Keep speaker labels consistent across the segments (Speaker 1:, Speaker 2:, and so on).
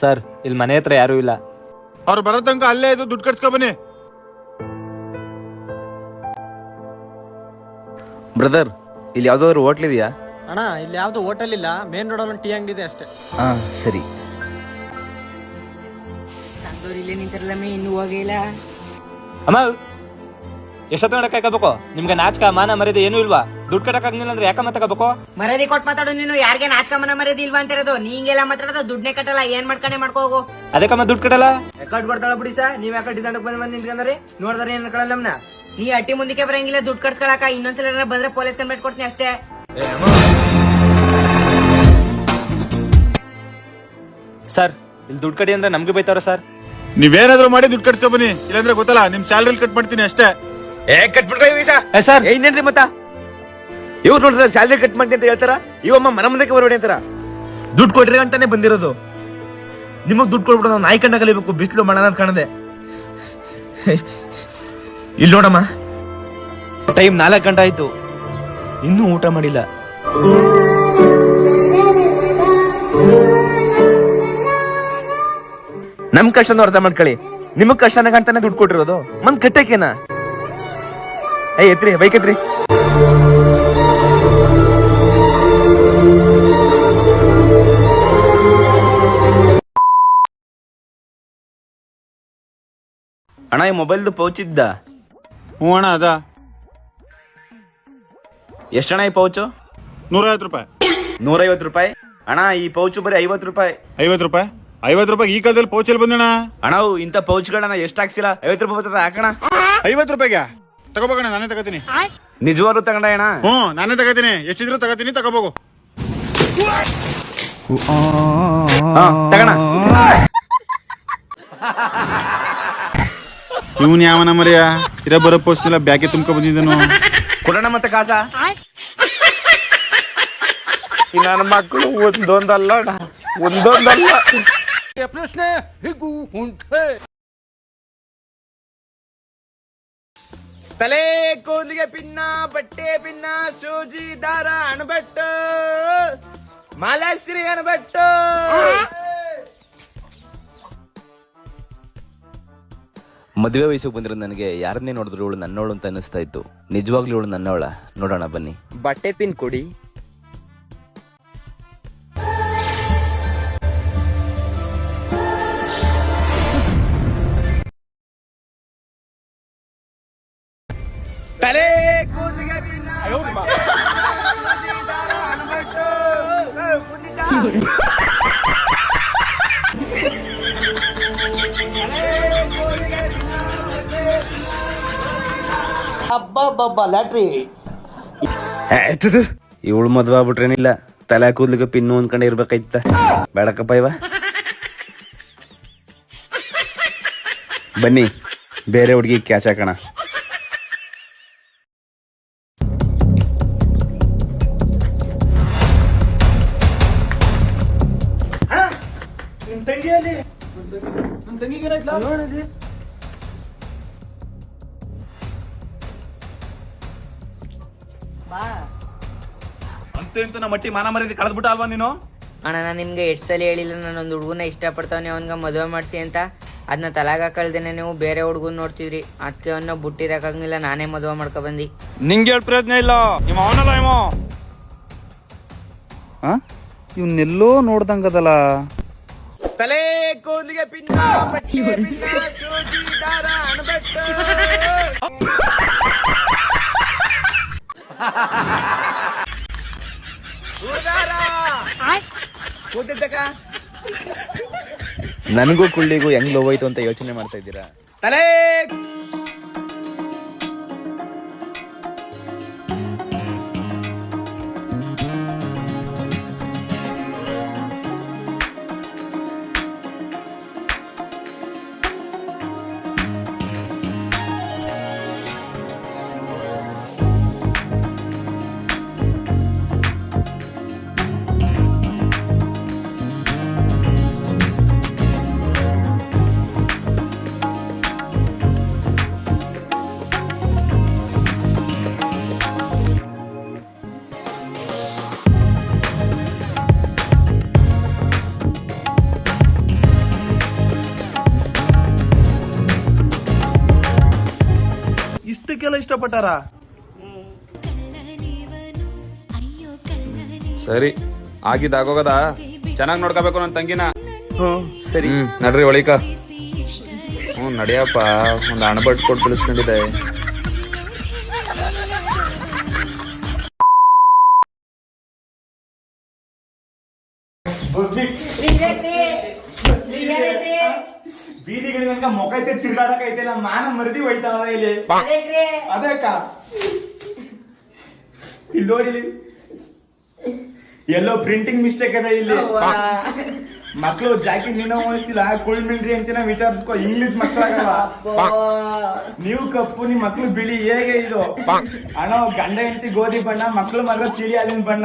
Speaker 1: Sir ಇಲ್ಲಿ ಮನೆ ಹತ್ರ ಯಾರೂ ಇಲ್ಲ.
Speaker 2: ಅವ್ರು ಬರೋ ತನಕ ಅಲ್ಲೇ ಇದು ದುಡ್ಡು ಕಟ್ಸ್ಕೊ ಬನ್ನಿ.
Speaker 3: ಬ್ರದರ್ ಇಲ್ಲಿ ಯಾವ್ದಾದ್ರು ಹೋಟ್ಲ್ ಇದೆಯಾ?
Speaker 4: ಅಣ್ಣ ಇಲ್ಲಿ ಯಾವ್ದು ಹೋಟೆಲ್ ಇಲ್ಲ. ಮೇನ್ ರೋಡ್ ಒಂದು ಟೀ ಅಂಗಡಿ ಇದೆ ಅಷ್ಟೇ.
Speaker 3: ಹಾ ಸರಿ.
Speaker 5: ಸಂತೂರ್ ಇಲ್ಲೇ ನಿಂತಿರಲಮ್ಮಿ ಇನ್ನೂ ಹೋಗಿಲ್ಲ
Speaker 1: ಅಮ್ಮ ಎಷ್ಟೊತ್ತು ಗಂಟೆ ಕಾಯ್ಕೋಬೇಕು? ನಿಮ್ಗೆ ನಾಚಕ ಮಾನ ಮರ್ಯಾದೆ ಏನೂ ಇಲ್ವಾ? ದುಡ್ಡು ಕಟ್ಟಕ್ಕಾಗಿಲ್ಲ ಅಂದ್ರೆ ಯಾಕಮ್ಮ ತಗೋಬೇಕು?
Speaker 5: ಮರ್ಯಾದೆ ಕೊಟ್ ಮಾತಾಡು ನೀನು. ಯಾರಿಗೆ ನಾಚ್ಕಮ್ಮನ ಮರ್ಯಾದೆ ಇಲ್ವಾ ಅಂತಿರೋದು? ನೀ ನೀಂಗೆಲ್ಲ ಮಾತಾಡೋದು ದುಡ್ಡನೆ ಕಟ್ಟಲ್ಲ. ಏನ್ ಮಾಡ್ಕೊಂಡೆ ಮಾಡ್ಕೋ ಹೋಗು.
Speaker 1: ಅದಕ್ಕಮ್ಮ ದುಡ್ಡು ಕಟ್ಟಲ್ಲ?
Speaker 6: ರೆಕಾರ್ಡ್ ಬರ್ತಾಳ ಬಿಡಿ ಸರ್? ನೀವ್ ಯಾಕೆ ಡಿಸೈನ್ ಬಂದ್ ಬಂದ್ ನಿಂತ್ಕೊಂಡ್ರಿ ನೋಡಿದ್ರೆ ಏನ್ ಕಳಲ್ಲ ನಮ್ನ?
Speaker 5: ನೀ ಅಟ್ಟಿ ಮುಂದಕ್ಕೆ ಬರಂಗಿಲ್ಲ ದುಡ್ಡು ಕಟ್ಸ್ಕೊಳಕ. ಇನ್ನೊಂದ್ಸಲ ಏನಾರ ಬಂದ್ರೆ ಪೊಲೀಸ್ ಕಂಪ್ಲೇಂಟ್ ಕೊಡ್ತೀನಿ ಅಷ್ಟೇ.
Speaker 1: ಸರ್ ಇಲ್ಲಿ ದುಡ್ಡು ಕಡಿ ಅಂದ್ರೆ ನಮ್ಗೆ ಬೈತಾರ ಸರ್?
Speaker 2: ನೀವೇನಾದ್ರೂ ಮಾಡಿ ದುಡ್ಡು ಕಟ್ಸ್ಕೊ ಬನ್ನಿ. ಇಲ್ಲಾಂದ್ರೆ ಗೊತ್ತಲ್ಲ ನಿಮ್ ಸ್ಯಾಲ್ರಿ ಕಟ್ ಮಾಡ್ತೀನಿ ಅಷ್ಟೇ.
Speaker 3: ಏ ಕಟ್ಬಿಡ್ಕೊ ಸರ್
Speaker 1: ಏ ಸರ್.
Speaker 3: ಏನೇನ್ರಿ ಮತ್ತ? ಇವ್ರು ನೋಡಿದ್ರೆ ಸ್ಯಾಲ್ರಿ ಕಟ್ ಮಾಡಿ ಅಂತ ಹೇಳ್ತಾರ? ಇವಮ್ಮ ಮನ ಮುಂದಕ್ಕೆ ಬರಬೇಡಿ ಅಂತಾರ? ದುಡ್ಡು ಕೊಡ್ರಿ ಅಂತಾನೆ ಬಂದಿರೋದು. ನಿಮಗ್ ದುಡ್ಡು ಕೊಡ್ಬಿಡೋದು ನಾವು ನಾಯಿ ಕಂಡ ಕಲಿಬೇಕು ಬಿಸಿಲು ಮಣ ಅಂತ ಕಾಣದೆ. ಇಲ್ಲಿ ನೋಡಮ್ಮ. ಟೈಮ್ ನಾಲ್ಕು ಗಂಟೆ ಆಯ್ತು. ಇನ್ನೂ ಊಟ ಮಾಡಿಲ್ಲ. ನಮ್ ಕಷ್ಟನ ಅರ್ಥ ಮಾಡ್ಕೊಳ್ಳಿ. ನಿಮಗ್ ಕಷ್ಟನ ಕಾಣ್ತಾನೆ ದುಡ್ಡು ಕೊಟ್ಟಿರೋದು. ಮಂದ್ ಕಟ್ಟಕ್ಕೇನ? ಏ ಎತ್ರಿ, ಬೈಕ್ ಎತ್ರಿ. ಅಣ್ಣ ಈ ಮೊಬೈಲ್ದು ಪೌಚ್ ಇದ್ದ?
Speaker 2: ಹ್ಞೂ ಅಣ್ಣ ಅದ?
Speaker 3: ಎಷ್ಟಣ್ಣ ಈ ಪೌಚು
Speaker 2: ನೂರೈವತ್ತು ರೂಪಾಯಿ.
Speaker 3: ನೂರೈವತ್ತು ರೂಪಾಯಿ? ಅಣ್ಣ ಈ ಪೌಚು ಬರೀ ಐವತ್ತು ರೂಪಾಯಿ.
Speaker 2: ಐವತ್ತು ರೂಪಾಯಿ? ಐವತ್ತು ರೂಪಾಯಿ ಈ ಕಾಲದಲ್ಲಿ ಪೌಚಲ್ಲಿ ಬಂದಣ
Speaker 3: ಅಣ್ಣ? ಅವು ಇಂಥ ಪೌಚ್ಗಳನ್ನ ಎಷ್ಟು ಹಾಕ್ಸಿಲ್ಲ? ಐವತ್ತು ರೂಪಾಯಿ ಬರ್ತದೆ ಹಾಕಣ
Speaker 2: ಐವತ್ತು ರೂಪಾಯಿಗೆ? ತಗೋಬೇಕಣ್ಣ ನಾನೇ ತಗೋತೀನಿ.
Speaker 3: ನಿಜವಾಗ್ಲೂ ತಗೊಂಡ ಅಣ್ಣ.
Speaker 2: ಹ್ಞೂ ನಾನೇ ತಗೋತೀನಿ. ಎಷ್ಟಿದ್ರು ತಗೋತೀನಿ
Speaker 3: ತಗೋಬೇಕು ತಗೋಣ.
Speaker 2: ಇವನ್ ಯಾವನ ಇರ ಇರೋ ಬರೋ ಪೋಸ್ಟ್ನೆಲ್ಲ ಬ್ಯಾಕೆ ತುಂಬ ಬಂದಿದ್ದನು?
Speaker 3: ಕೊಡೋಣ ಮತ್ತೆ ಕಾಸ?
Speaker 7: ನನ್ನ ಮಕ್ಕಳು ಒಂದೊಂದಲ್ಲ ಒಂದೊಂದಲ್ಲ. ಪ್ರಶ್ನೆ ಹಿಗು ಉಂಟೆ.
Speaker 3: ತಲೆ ಕೂದಲಿಗೆ ಪಿನ್ನ ಬಟ್ಟೆ ಪಿನ್ನ ಸೂಜಿ ದಾರ ಅಣಬೆಟ್ಟು ಮಾಲಾಶ್ರೀ ಅಣಬೆಟ್ಟು. ಮದುವೆ ವಯಸ್ಸಿಗೆ ಬಂದಿರೋ ನನಗೆ ಯಾರನ್ನೇ ನೋಡಿದ್ರು ಇವಳು ನನ್ನವಳು ಅಂತ ಅನಿಸ್ತಾ ಇತ್ತು. ನಿಜವಾಗ್ಲೂ ಇವಳು ನನ್ನವಳ? ನೋಡೋಣ ಬನ್ನಿ.
Speaker 6: ಬಟ್ಟೆ ಪಿನ್ ಕೊಡಿ.
Speaker 3: ತಲೆ ಕೂದಲಿಗೆ ಬಬ್ಬ ಅಣಬೆಟ್ಟು ಇವಳು ಮದ್ವೆ ಆಗ್ಬಿಟ್ರೇನಿಲ್ಲ ತಲೆ ಕೂದ್ಲಿಗೆ ಪಿನ್ನು ಅನ್ಕೊಂಡೆ ಇರ್ಬೇಕಾಯ್ತ. ಬೇಡಕ್ಕಪ್ಪ ಇವ. ಬನ್ನಿ ಬೇರೆ ಹುಡುಗಿ ಕ್ಯಾಚ್ ಹಾಕೋಣ. ಅಂತೂ ಇಂತೂ ನಮ್ಮ ಮಟ್ಟಿ ಮಾನ ಮರ್ಯಾದೆ ಕಳೆದ್ಬಿಟ್ಟ ಅಲ್ವಾ ನೀನು?
Speaker 5: ಅಣ್ಣ ನಾನು ನಿಮ್ಗೆ ಎಷ್ಟು ಸಲ ಹೇಳಿಲ್ಲ ನಾನೊಂದು ಹುಡುಗನ ಇಷ್ಟಪಡ್ತಾವನೆ ಅವನ್ಗೆ ಮದುವೆ ಮಾಡಿಸಿ ಅಂತ. ಅದನ್ನ ತಲಾಗ ಕಳ್ದೇನೆ ನೀವು ಬೇರೆ ಹುಡುಗನ್ ನೋಡ್ತಿದ್ರಿ. ಅದಕ್ಕೆ ಅವನ್ನ ಬುಟ್ಟಿರಕ್ಕಾಗಿಲ್ಲ ನಾನೇ ಮದುವೆ ಮಾಡ್ಕೊ ಬಂದಿ.
Speaker 1: ನಿಂಗೆ ಹೇಳ ಪ್ರಯತ್ನ ಇಲ್ಲ. ನಿಮ್ಮ ಅವನಲ್ಲ ಇವ
Speaker 3: ಇವನ್ನೆಲ್ಲೋ ನೋಡ್ದಂಗದಲ್ಲ. ತಲೆ ಕೂದಲಿಗೆ ಪಿನ್ನ ಪಟ್ಟಿ ಪಿನ್ನ ಸೂಜಿ ದಾರ ಅಣಬೆಟ್ಟು. ನನಗೂ ಕುಳ್ಳಿಗೂ ಹೆಂಗ್ ಲೋವಾಯ್ತು ಅಂತ ಯೋಚನೆ ಮಾಡ್ತಾ ಇದ್ದೀರಾ? ತಲೆ ಇಷ್ಟಕ್ಕೆಲ್ಲ ಇಷ್ಟಪಟ್ಟಾರ?
Speaker 8: ಸರಿ ಆಗಿದ್ದಾಗೋಗದ? ಚೆನ್ನಾಗಿ ನೋಡ್ಕೋಬೇಕು ನನ್ನ ತಂಗಿನ.
Speaker 3: ಹ್ಮ್ ಸರಿ.
Speaker 8: ಹ್ಮ್ ನಡ್ರಿ ಒಳಿಕ. ಹ್ಞೂ ನಡಿಯಪ್ಪ ಒಂದು ಅಣಬಟ್ ಕೊಟ್ಟು ಬಿಡಿಸ್ಕೊಂಡಿದೆ
Speaker 9: ಬೀದಿಗಳಿಂದ ಮೊಕ ಐತೆ ತಿರ್ಗಾಡಕ್ ಐತಿಲ್ಲ ಮಾನ ಮರದಿ ಹೋಯ್ತಾವ ಇಲ್ಲಿ. ಅದಕ್ಕ ಇಲ್ಲಿ ನೋಡಿ ಇಲ್ಲಿ. ಎಲ್ಲೋ ಪ್ರಿಂಟಿಂಗ್ ಮಿಸ್ಟೇಕ್ ಅದ ಇಲ್ಲಿ. ಮಕ್ಕಳು ಜಾಕಿ ನೀನೋ ಓದಿಸ್ತಿಲ್ಲ ಕುಳ್ ಮಿಲ್ರಿ ಅಂತಿನ ವಿಚಾರಿಸ್ಕೊ. ಇಂಗ್ಲಿಷ್ ಮಕ್ಳಾಗಲ್ಲ ನೀವು ಕಪ್ಪು ನಿಮ್ ಮಕ್ಳು ಬಿಳಿ ಹೇಗೆ ಇದು? ಅಣ್ಣ ಗಂಡ ಹೆಂಡತಿ ಗೋಧಿ ಬಣ್ಣ ಮಕ್ಳು ಮಗ ತಿಳಿ ಅಲ್ಲಿನ ಬಣ್ಣ.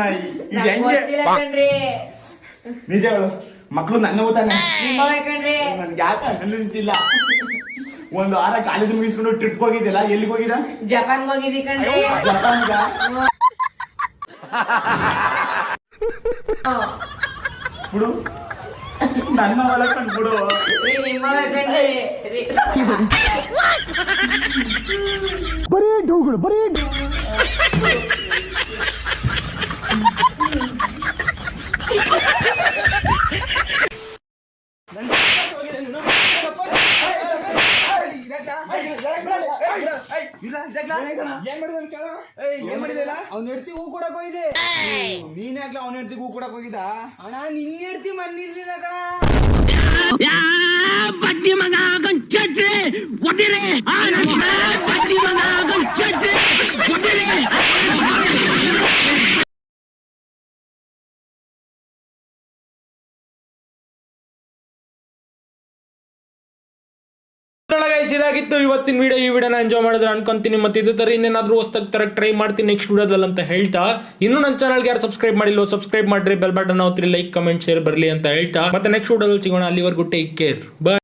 Speaker 9: ಇದು ಹೆಂಗೆ? ನಿಜ ಹೇಳು ಮಕ್ಳು ನನ್ನ ನನ್ಗೆ ಯಾಕೆ ಅನ್ನಿಸ್ತಿಲ್ಲ ಒಂದು ವಾರ ಕಾಲೇಜ್ ಮುಗಿಸ್ಕೊಂಡು ಟ್ರಿಪ್ ಹೋಗಿದ್ದಿಲ್ಲ ಎಲ್ಲಿಗೆ ಹೋಗಿದ
Speaker 5: ಜಪಾನ್ಗೆ ಹೋಗಿದ್ದಿ ಕಣ್ರಿ.
Speaker 9: ಜಪಾನ್ಗ? ಬಿಡು. ನನ್ನ ಒಳ ಕಂಡ್ಬಿಡು.
Speaker 5: ಬರೀ ಕಣ್ರಿ
Speaker 10: ಅವ್ನ ಹೆಡ್ತಿ ಹೂ ಕೊಡಕ್ ಹೋಗಿದೆ
Speaker 9: ನೀನ್ ಯಾಕೆ ಅವ್ನ ಹೆಡ್ತಿ ಹೂ ಕೊಡಕ್ ಹೋಗಿದ
Speaker 10: ಅಣ್ಣ ನಿನ್ ಹೆಡ್ತಿ ಮನ್ನಿರ್ಲಿಲ್ಲ ಕಣ
Speaker 11: ಇದಾಗಿತ್ತು ಇವತ್ತಿನ ವಿಡಿಯೋ ಈ ವಿಡಿಯೋನ ಎಂಜಾಯ್ ಮಾಡಿದ್ರೆ ಅನ್ಕೊಂತೀನಿ. ಮತ್ತೆ ಇದೇ ತರ ಇನ್ನೇನಾದ್ರೂ ಹೊಸ್ದಾಗಿ ತರ ಟ್ರೈ ಮಾಡ್ತೀನಿ ನೆಕ್ಸ್ಟ್ ವಿಡಿಯೋದಲ್ಲಿ ಅಂತ ಹೇಳ್ತಾ, ಇನ್ನು ನನ್ನ ಚಾನಲ್ಗೆ ಯಾರು ಸಬ್ಸ್ಕ್ರೈಬ್ ಮಾಡಿಲ್ಲ ಸಬ್ಸ್ಕ್ರೈಬ್ ಮಾಡ್ರಿ ಬೆಲ್ ಬಟನ್ ಅವತ್ರಿ ಲೈಕ್ ಕಮೆಂಟ್ ಶೇರ್ ಬರಲಿ ಅಂತ ಹೇಳ್ತಾ. ಮತ್ತೆ ನೆಕ್ಸ್ಟ್ ವಿಡಿಯೋದಲ್ಲಿ ಸಿಗೋಣ. ಅಲ್ಲಿವರೆಗೂ ಟೇಕ್ ಕೇರ್ ಬಾಯ್